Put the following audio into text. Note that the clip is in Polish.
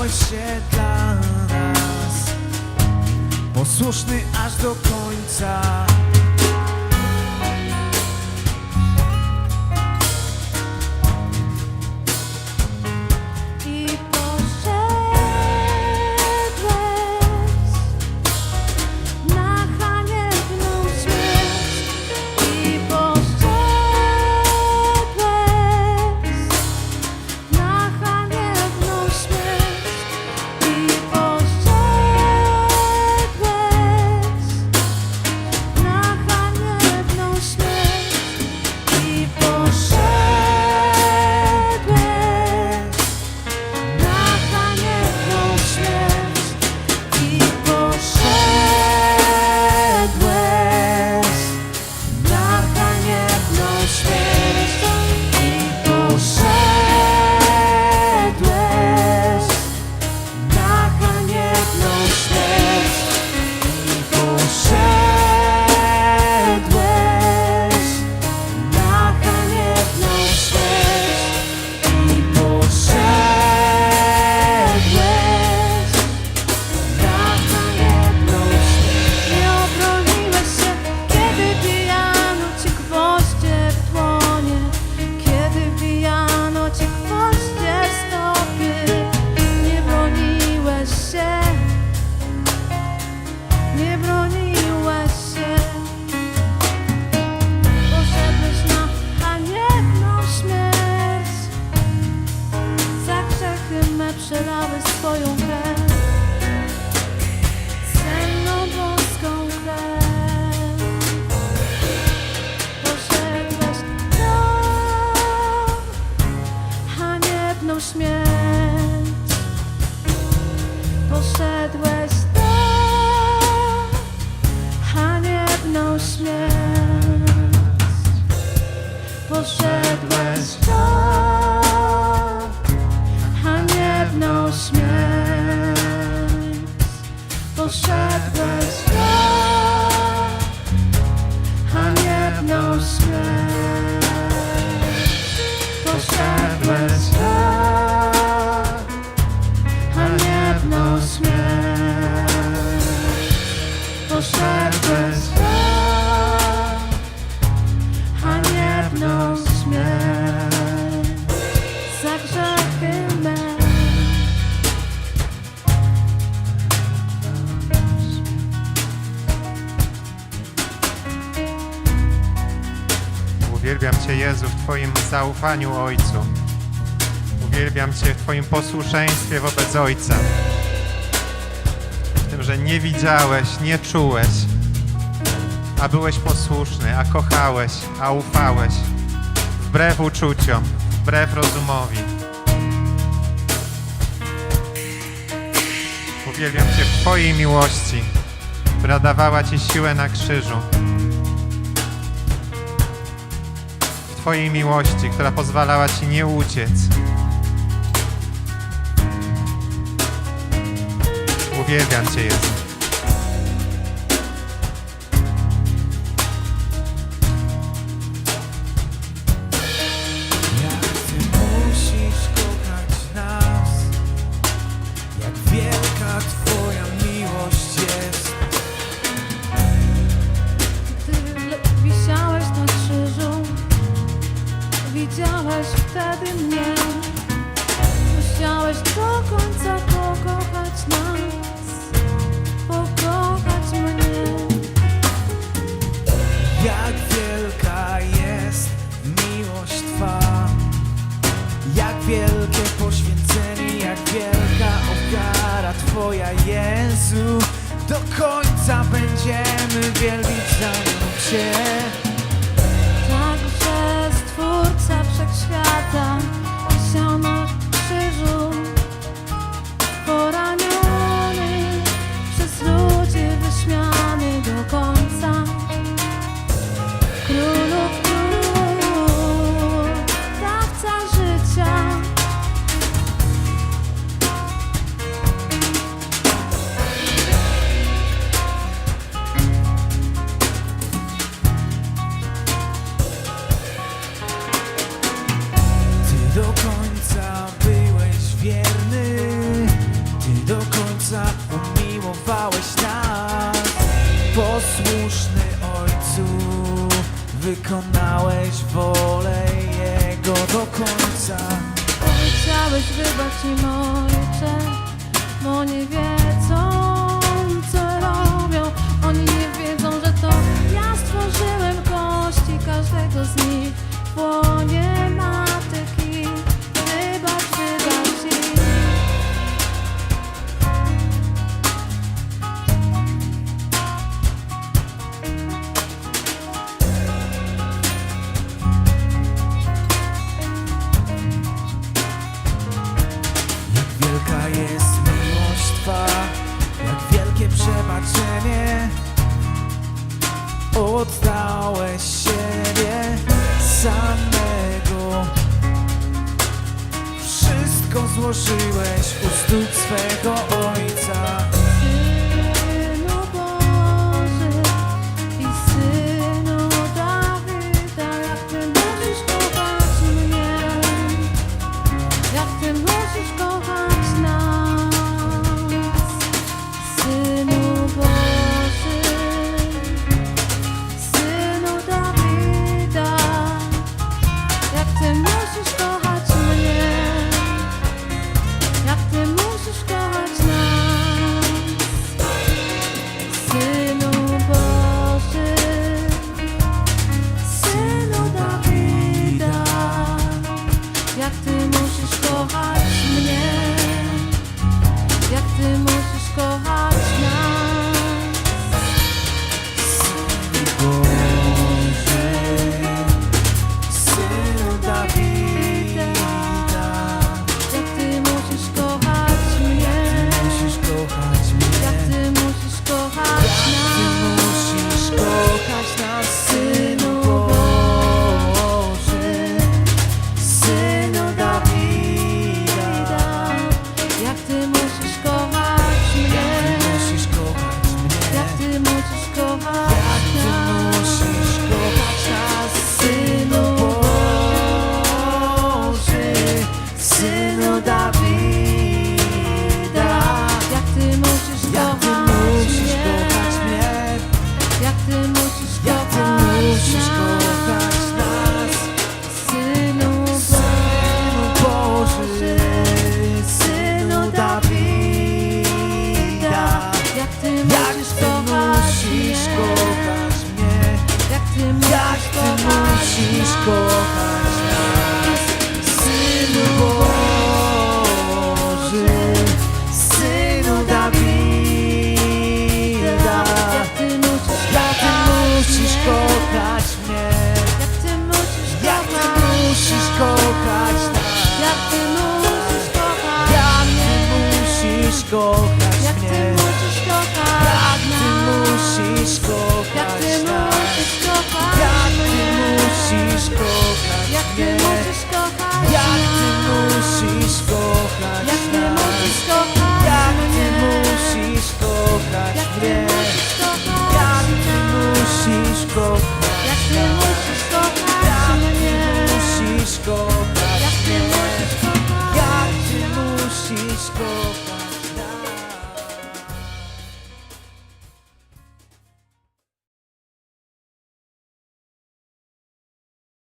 Stałeś się dla nas posłuszny aż do końca. Jezu, w Twoim zaufaniu Ojcu. Uwielbiam Cię w Twoim posłuszeństwie wobec Ojca. W tym, że nie widziałeś, nie czułeś, a byłeś posłuszny, a kochałeś, a ufałeś. Wbrew uczuciom, wbrew rozumowi. Uwielbiam Cię w Twojej miłości, która dawała Ci siłę na krzyżu. Twojej miłości, która pozwalała Ci nie uciec. Uwielbiam Cię, Jezu. Jak wielka jest miłość Twa, jak wielkie poświęcenie, jak wielka ofiara Twoja, Jezu. Do końca będziemy wielbić za Cię. umiłowałeś nas. Posłuszny Ojcu Wykonałeś wolę Jego do końca. Chciałeś wybacz im terenie Oddałeś siebie samego. Wszystko złożyłeś u stóp swego ojca. Jak ty musisz kochać mnie. Jak ty musisz kochać